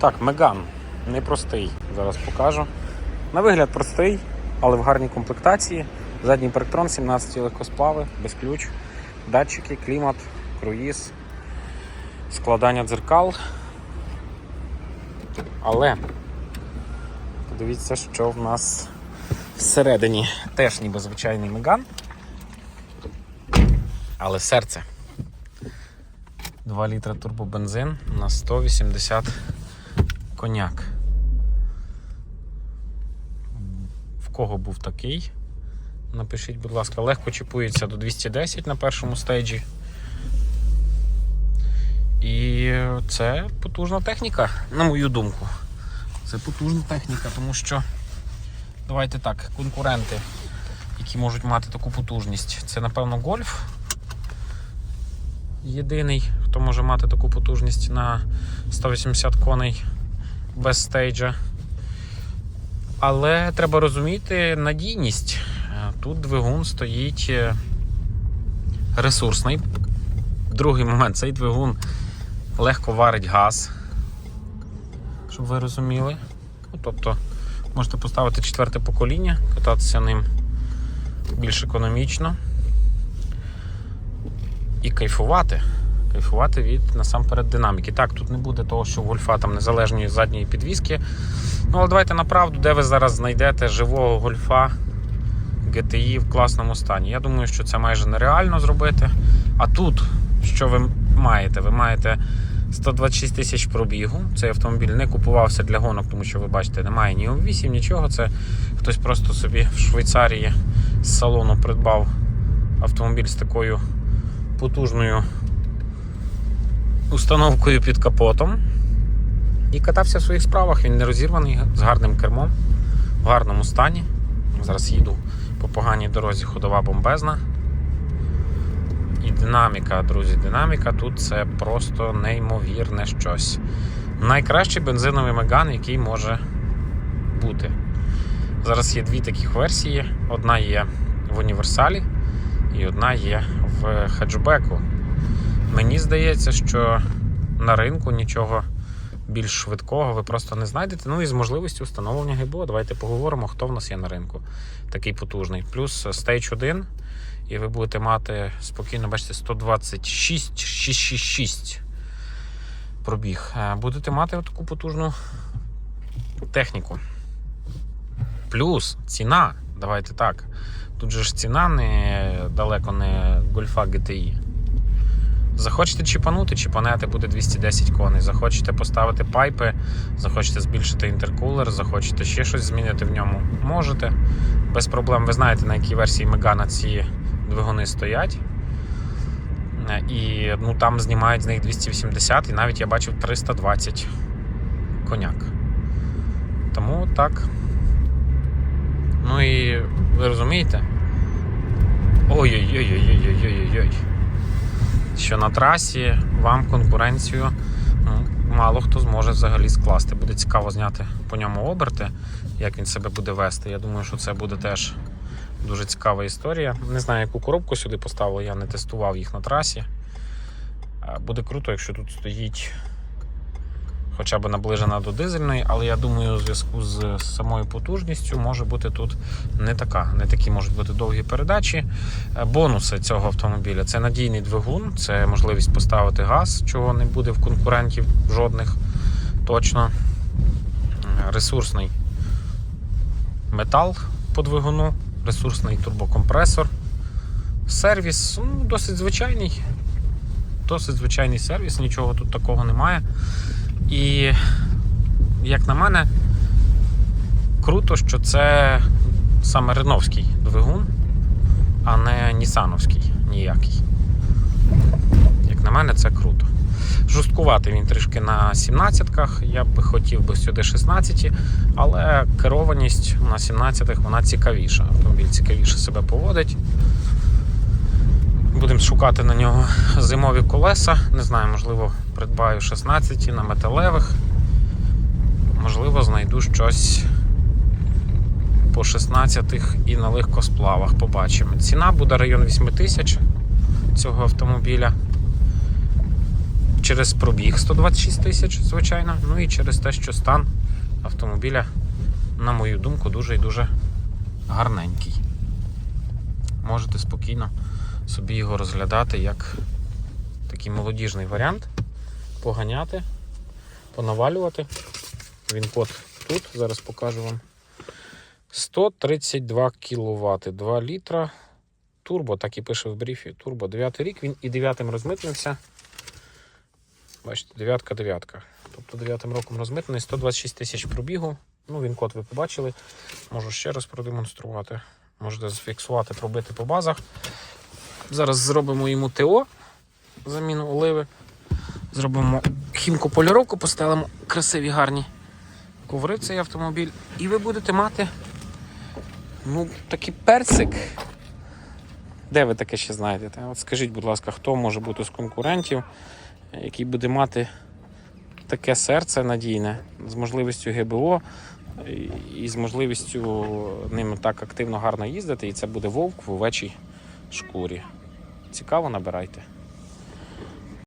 Так, Меган непростий. Зараз покажу. На вигляд простий, але в гарній комплектації. Задній парктрон, 17 легкосплави, без ключ, датчики, клімат, круїз, складання дзеркал. Але подивіться, що в нас всередині теж ніби звичайний Меган. Але серце. 2 літра турбобензин на 180 коняк. В кого був такий? Напишіть, будь ласка, легко чіпується до 210 на першому стейджі. І це потужна техніка, на мою думку. Це потужна техніка, тому що давайте так, конкуренти, які можуть мати таку потужність, це напевно гольф. Єдиний, хто може мати таку потужність на 180 коней без стейджа. Але треба розуміти надійність. Тут двигун стоїть е, ресурсний. Другий момент, цей двигун легко варить газ, щоб ви розуміли. Ну, Тобто можете поставити четверте покоління, кататися ним більш економічно і кайфувати. Кайфувати від насамперед динаміки. Так, тут не буде того, що гольфа там незалежної задньої підвіски. Ну, але давайте направду, де ви зараз знайдете живого гольфа GTI в класному стані. Я думаю, що це майже нереально зробити. А тут, що ви маєте? Ви маєте 126 тисяч пробігу. Цей автомобіль не купувався для гонок, тому що ви бачите, немає ні М8, нічого. Це хтось просто собі в Швейцарії з салону придбав автомобіль з такою потужною установкою під капотом. І катався в своїх справах. Він не розірваний, з гарним кермом, в гарному стані. Зараз їду по поганій дорозі, ходова бомбезна. І динаміка, друзі, динаміка тут це просто неймовірне щось. Найкращий бензиновий меган, який може бути. Зараз є дві таких версії. Одна є в універсалі і одна є в хеджбеку. Мені здається, що на ринку нічого більш швидкого ви просто не знайдете. Ну і з можливістю встановлення ГБО. Давайте поговоримо, хто в нас є на ринку такий потужний. Плюс Stage 1, і ви будете мати спокійно, бачите, 126 666 пробіг. Е, Будете мати таку потужну техніку. Плюс ціна. Давайте так. Тут же ж ціна не далеко не Гольфа GTI. Захочете чіпанути, чіпанете буде 210 коней. Захочете поставити пайпи, захочете збільшити інтеркулер, захочете ще щось змінити в ньому. Можете. Без проблем. Ви знаєте, на якій версії Мегана ці двигуни стоять. Е, І ну, там знімають з них 280 і навіть я бачив 320 коняк. Тому так. Ну і ви розумієте? Ой-ой-ой-ой-ой-ой-ой-ой. Що на трасі вам конкуренцію ну, мало хто зможе взагалі скласти. Буде цікаво зняти по ньому оберти, як він себе буде вести. Я думаю, що це буде теж дуже цікава історія. Не знаю, яку коробку сюди поставили, я не тестував їх на трасі. Е, Буде круто, якщо тут стоїть хоча б наближена до дизельної, але я думаю, у зв'язку з самою потужністю може бути тут не така. Не такі можуть бути довгі передачі. Е, Бонуси цього автомобіля це надійний двигун, це можливість поставити газ, чого не буде в конкурентів жодних. Точно. Е, Ресурсний метал по двигуну, ресурсний турбокомпресор. Сервіс ну, досить звичайний. Досить звичайний сервіс, нічого тут такого немає. І, як на мене, круто, що це саме реновський двигун, а не нісановський ніякий. Як на мене, це круто. Жорсткувати він трішки на 17-ках, я би хотів би сюди 16, але керованість на 17-х вона цікавіша. Автомобіль цікавіше себе поводить. Шукати на нього зимові колеса. Не знаю, можливо, придбаю 16 на металевих. Можливо, знайду щось по 16 і на легкосплавах. Побачимо. Ціна буде район 8 тисяч цього автомобіля. через пробіг 126 тисяч, звичайно, ну і через те, що стан автомобіля, на мою думку, дуже і дуже гарненький. Можете спокійно собі його розглядати як такий молодіжний варіант. Поганяти, понавалювати. Він код тут, зараз покажу вам. 132 кВт, 2 літра. Турбо, так і пише в бріфі. Турбо 9 рік, він і 9 розмитнився. Бачите, дев'ятка, дев'ятка. Тобто 9 роком розмитнений, 126 тисяч пробігу. Ну, він код ви побачили. Можу ще раз продемонструвати. Можете зафіксувати, пробити по базах. Зараз зробимо йому ТО, заміну оливи. Зробимо хімку-поліровку, поставимо красиві гарні коври цей автомобіль. І ви будете мати ну, такий персик. Де ви таке ще знайдете? От скажіть, будь ласка, хто може бути з конкурентів, який буде мати таке серце надійне з можливістю ГБО і з можливістю ним так активно гарно їздити, і це буде вовк в овечій шкурі. Цікаво, набирайте.